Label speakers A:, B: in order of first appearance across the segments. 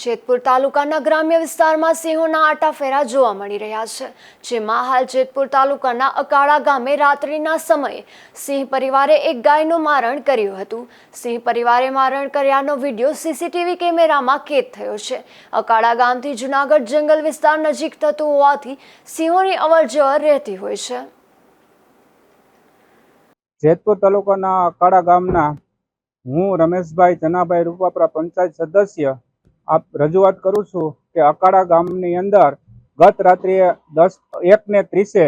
A: જેતપુર તાલુકાના ગ્રામ્ય વિસ્તારમાં સિંહોના આટાફેરા જોવા મળી રહ્યા છે, જેમાં હાલ જેતપુર તાલુકાના અકાળા ગામે રાત્રિના સમયે સિંહ પરિવારે એક ગાયનું મારણ કર્યું હતું. સિંહ પરિવારે મારણ કર્યાનો વીડિયો સીસીટીવી કેમેરામાં કેદ થયો છે. અકાળા ગામથી જુનાગઢ જંગલ વિસ્તાર નજીક થતું હોવાથી સિંહોની અવરજવર રહેતી હોય છે.
B: જેતપુર તાલુકાના અકાળા ગામના હું રમેશભાઈ જનાભાઈ રૂપાપરા પંચાયત સદસ્ય આપ રજૂઆત કરું છું કે અકાળા ગામની અંદર ગત રાત્રિએ દસ એક ને ત્રીસે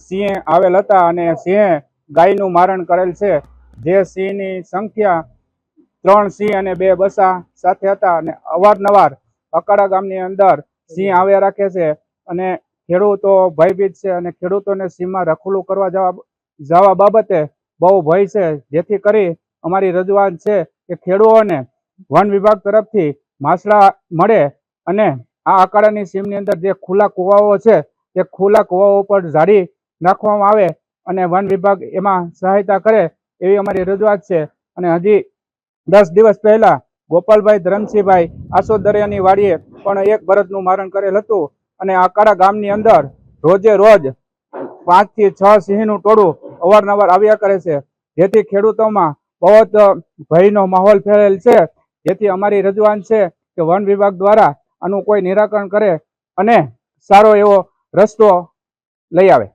B: સિંહે આવેલ હતા અને સિંહે ગાયનું મારણ કરેલ છે. જે સિંહની સંખ્યા ત્રણ સિંહ અને બે બસા સાથે હતા અને અવારનવાર અકાળા ગામની અંદર સિંહ આવ્યા રાખે છે અને ખેડૂતો ભયભીત છે અને ખેડૂતોને સિંહમાં રખુલું કરવા જવા જવા બાબતે બહુ ભય છે. જેથી કરી અમારી રજૂઆત છે કે ખેડૂતોને વન વિભાગ તરફથી માસડા મળે અને આ અકાળાની સીમની અંદર જે ખુલ્લા કુવાઓ છે તે ખુલ્લા કુવાઓ પર ઝાડી નાખવામાં આવે અને વન વિભાગ એમાં સહાયતા કરે એવી અમારી રજૂઆત છે. અને હજી દસ દિવસ પહેલા ગોપાલભાઈ ધરમસિંહભાઈ આસો દરિયાની વાડીએ પણ એક બળદનું મારણ કરેલ હતું અને આકાળા ગામની અંદર રોજે રોજ પાંચથી છ સિંહનું ટોળું અવારનવાર આવ્યા કરે છે. જેથી ખેડૂતોમાં બહુ ભયનો માહોલ ફેલાયેલ છે. જેથી અમારી રજૂઆત છે કે વન વિભાગ દ્વારા આનું કોઈ નિરાકરણ કરે અને સારો એવો રસ્તો લઈ આવે.